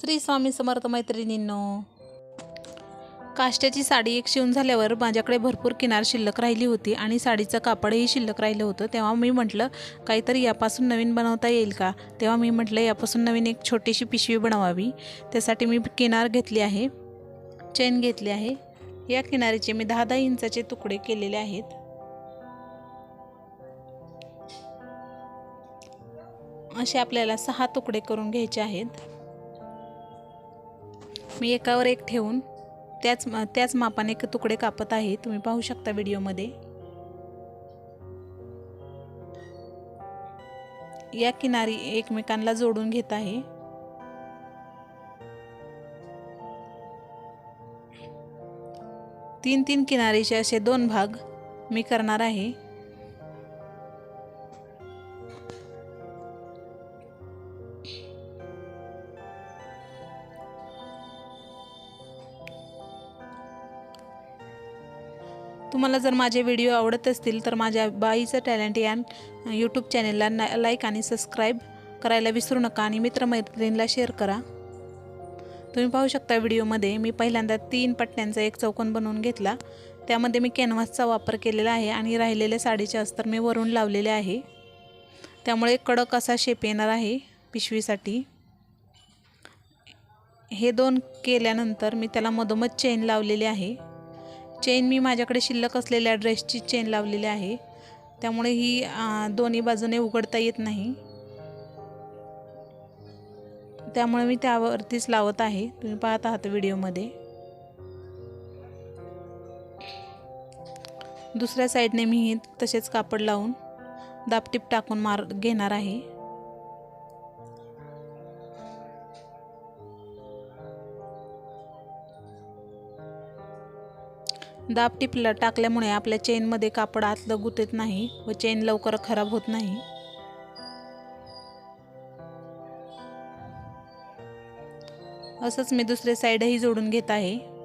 श्री स्वामी समर्थ मैत्रिणींनो काष्ट्याची साडी एक शिवून झाल्यावर माझ्याकडे भरपूर किनार शिल्लक राहिली होती आणि साडीचं कापडही शिल्लक राहिलं होतं. तेव्हा मी म्हटलं काहीतरी यापासून नवीन बनवता येईल का? तेव्हा मी म्हटलं यापासून नवीन एक छोटीशी पिशवी बनवावी. त्यासाठी मी किनार घेतली आहे चेन घेतली आहे. या किनारीचे मी दहा दहा इंचाचे तुकडे केलेले आहेत. असे आपल्याला सहा तुकडे करून घ्यायचे आहेत. मी एकावर एक ठेवून त्याच त्याच मापाने तुकडे कापत आहे. तुम्ही पाहू शकता व्हिडिओमध्ये. या किनारी एकमेकांना जोडून घेत आहे. तीन तीन किनारीचे असे दोन भाग मी करणार आहे. तुम्हाला जर माझे व्हिडिओ आवडत असतील तर माझ्या बाईचं टॅलेंट या यूट्यूब चॅनेलला ना लाईक आणि सबस्क्राईब करायला विसरू नका आणि मित्रमैत्रिणीला शेअर करा. तुम्ही पाहू शकता व्हिडिओमध्ये मी पहिल्यांदा तीन पट्ट्यांचा एक चौकोन बनवून घेतला. त्यामध्ये मी कॅनव्हासचा वापर केलेला आहे आणि राहिलेले साडीचे अस्तर मी वरून लावलेले आहे. त्यामुळे कडक असा शेप येणार आहे पिशवीसाठी. हे दोन केल्यानंतर मी त्याला मधोमध चेन लावलेली आहे. चेन मी माझ्याकडे शिल्लक असलेल्या ड्रेसची चेन लावलेली आहे. त्यामुळे ही दोन्ही बाजूने उघडता येत नाही. त्यामुळे मी त्यावरतीच लावत आहे. तुम्ही पाहत आहात व्हिडिओमध्ये. दुसऱ्या साईडने मी ही तसेच कापड लावून दापटीप टाकून मार घेणार आहे. दाब टिपला टाकल्यामुळे आपल्या चेनमध्ये कापड आतलं गुतत नाही व चेन लवकर खराब होत नाही. असंच मी दुसरे साईडही जोडून घेत आहे.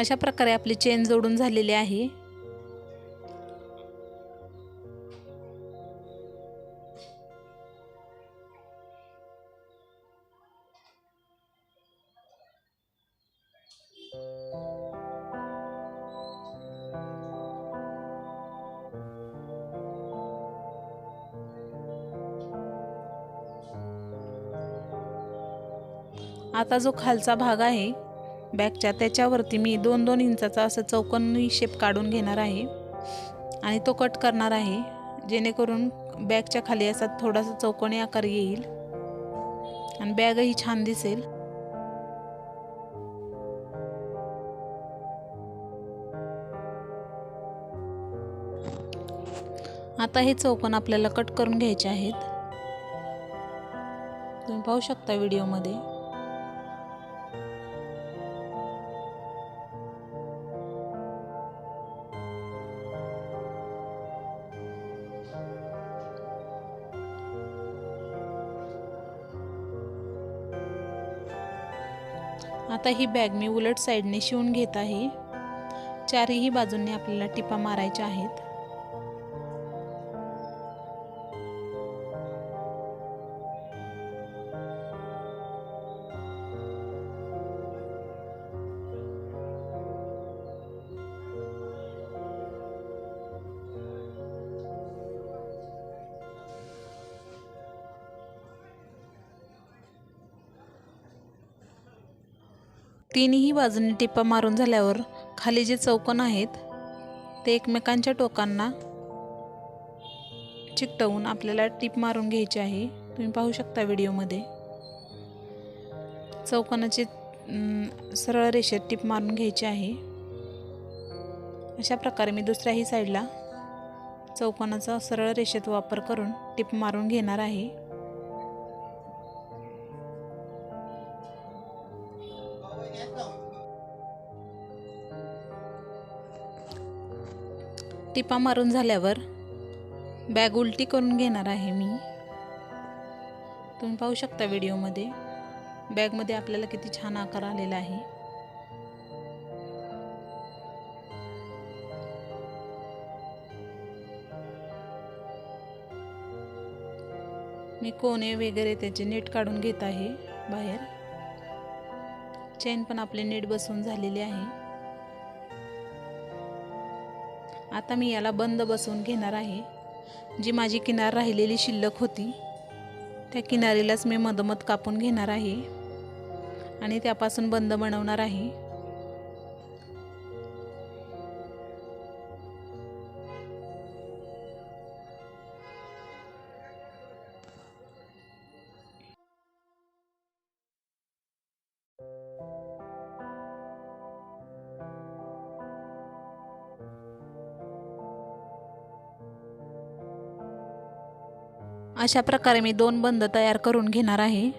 अशा प्रकारे आपली चेन जोडून झालेली आहे. आता जो खालचा भाग आहे बॅगच्या त्याच्यावरती मी दोन दोन इंचाचा असं चौकोनी शेप काढून घेणार आहे. आणि तो कट करणार आहे. जेणेकरून बॅगच्या खाली असा थोडासा चौकोनी आकार येईल. आणि बॅगही छान दिसेल. आता हे चौकोन आपल्याला कट करून घ्यायचे आहेत. तुम्ही पाहू शकता व्हिडिओमध्ये. आता ही बॅग मी उलट साईडने शिवून घेत आहे. चारही बाजूंनी आपल्याला टिपा मारायच्या आहेत. तिन्ही बाजूंनी टिपा मारून झाल्यावर खाली जे चौकोन आहेत ते एकमेकांच्या टोकांना चिकटवून आपल्याला टीप मारून घ्यायची आहे. तुम्ही पाहू शकता व्हिडिओमध्ये. चौकोनाची सरळ रेषेत टीप मारून घ्यायची आहे. अशा प्रकारे मी दुसऱ्याही साईडला चौकोनाचा सरळ रेषेत वापर करून टिप मारून घेणार आहे. टिपा मारून झाल्यावर बॅग उलटी करून घेणार आहे मी. तुम्ही पाहू शकता व्हिडिओमध्ये. बॅगमध्ये आपल्याला किती छान आकार आलेला आहे. मी कोणे वगैरे त्याचे नीट काढून घेत आहे बाहेर. चेन पण आपले नीट बसवून झालेली आहे. आता मी याला बंद बसवून घेणार आहे. जी माझी किनार राहिलेली शिल्लक होती त्या किनारीलाच मी मधोमध कापून घेणार आहे. आणि त्यापासून बंद बनवणार आहे. अशा प्रकारे मी दोन बंद तयार करून घेणार आहे.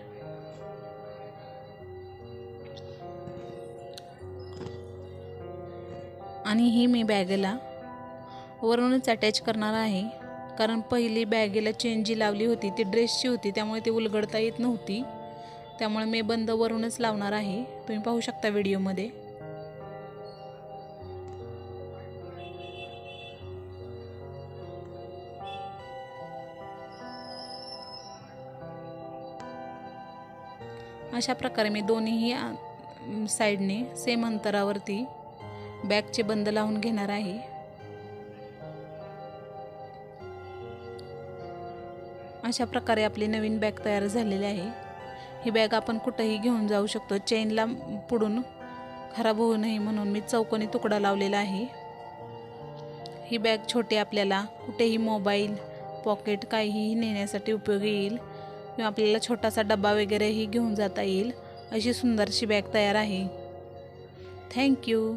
आणि ही मी बॅगेला वरूनच अटॅच करणार आहे. कारण पहिली बॅगेला चेन जी लावली होती ती ड्रेसची होती त्यामुळे ती उलगडता येत नव्हती. त्यामुळे मी बंद वरूनच लावणार आहे. तुम्ही पाहू शकता व्हिडिओमध्ये अशा प्रकारे मी दोन्हीही साईडने सेम अंतरावरती बॅगचे बंद लावून घेणार आहे. अशा प्रकारे आपली नवीन बॅग तयार झालेली आहे. ही बॅग आपण कुठंही घेऊन जाऊ शकतो. चेनला पुढून खराब होऊ नये म्हणून मी चौकोनी तुकडा लावलेला आहे. ही बॅग छोटी आपल्याला कुठेही मोबाईल पॉकेट काहीही नेण्यासाठी उपयोगी येईल. किंवा आपल्याला छोटासा डबा वगैरेही घेऊन जाता येईल. अशी सुंदरशी बॅग तयार आहे. थँक्यू